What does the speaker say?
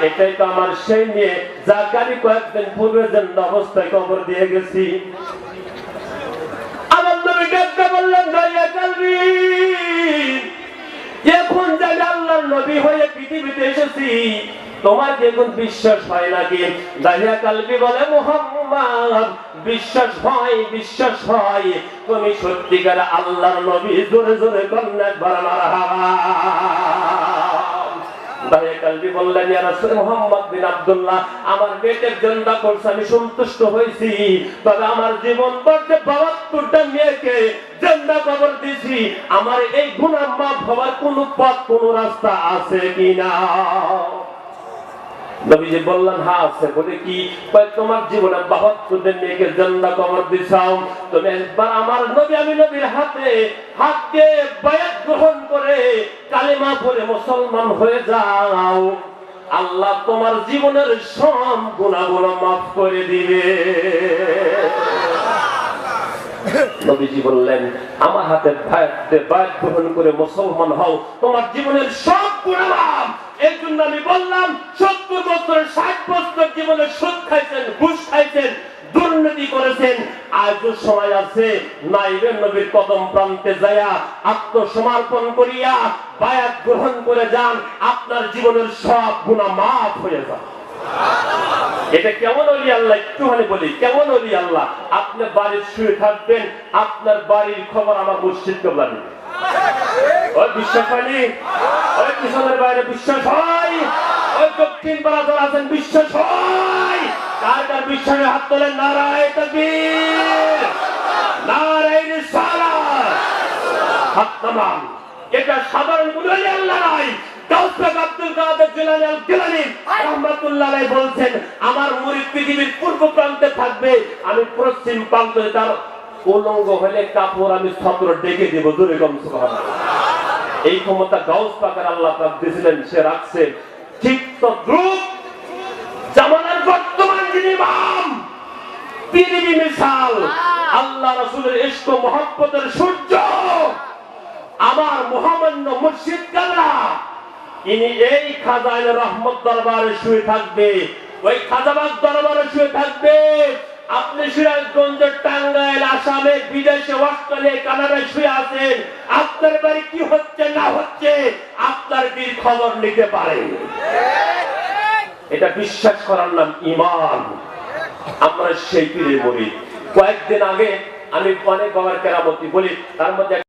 এটাই তো আমার সেই মেয়ে যাকে আমি কয়েকদিন পূর্বে অবস্থায় কবর দিয়ে গেছি। তোমার কি এখন বিশ্বাস হয় নাকি? বলে বিশ্বাস হয় বিশ্বাস হয়। তুমি সত্যিকার আল্লাহর নবী, জোরে জোরে কন্যা কালবি বললেন বিন আব্দুল্লাহ, আমার জন্দা করছে আমি সন্তুষ্ট হয়েছি। তবে আমার জীবন বলতে বাহাত্তরটা মেয়েকে জন্দা কবর দিছি আমার এই গুনাহ মাফ হওয়ার কোন পথ, কোন রাস্তা আছে কিনা? বললেন হ্যাঁ আছে। বলে কি? তোমার জীবনে মেয়েকে কবর দিছাও তুমি একবার আমার নবী, আমি নবীর হাতে হাতকে বায়াত গ্রহণ করে কালিমা পড়ে মুসলমান হয়ে যাও। আল্লাহ তোমার জীবনের সব গুণাগুলো মাফ করে দিবে। বললেন, আমার হাতে ভাইতে বায়াত গ্রহণ করে মুসলমান হও, তোমার জীবনের সব গুণা মাফ এই জন্য আমি বললাম, সত্তর বছর, ষাট বছর জীবনে সুদ খাইছেন, ঘুষ খাইছেন, দুর্নীতি করেছেন আত্মসমর্পণ করিয়া বায়াত গ্রহণ করে যান, আপনার জীবনের সব গুণা মাফ হয়ে এটা কেমন অলি আল্লাহ? একটুখানি বলি, কেমন অলি আল্লাহ? বাড়ির শুয়ে থাকবেন, আপনার বাড়ির খবর আমার মসজিদ কেবলা ওই বিশ্বাস বাইরে বিশ্বাস হয়? ওই দক্ষিণ বিশ্বাস হয়? কার কার হাত তোলেন? নারায় তকবীর নারায় রিসালাত হাত নামান এটা সাধারণ আল্লাহ নয় কাউসাক আব্দুল কাদের জিলানী আল গিলানী রাহমাতুল্লাহ আলাইহি বলছেন আমার মুরিদ পৃথিবীর পূর্ব প্রান্তে থাকবে আমি পশ্চিম প্রান্তে তার উলঙ্গ হলে কাপড় আমি ছত্র ডেকে দেব দূরে কম এই ক্ষমতা গাউস পাকের আল্লাহ পাক দিয়েছিলেন সে ঠিক তো দ্রুত জামানার বর্তমান যিনি ইমাম পৃথিবী মিসাল আল্লাহ রাসূলের ইশক ও মহব্বতের ইনি এই খাজাইন রহমত দরবারে শুয়ে থাকবে। ওই খাজাবাগ দরবারে শুয়ে থাকবে। আপনি সিরাজগঞ্জ টাঙ্গাইল, আসামে, বিদেশে, অস্ট্রেলিয়া, কানাডায় শুয়ে আছেন। আপনার বাড়ি কি হচ্ছে, না হচ্ছে, আপনার বীর খবর নিতে পারে। এটা বিশ্বাস করার নাম ইমান। আমরা সেই পীরের বলি কয়েকদিন আগে আমি অনেক বাবার কেরামতি বলি, তার মধ্যে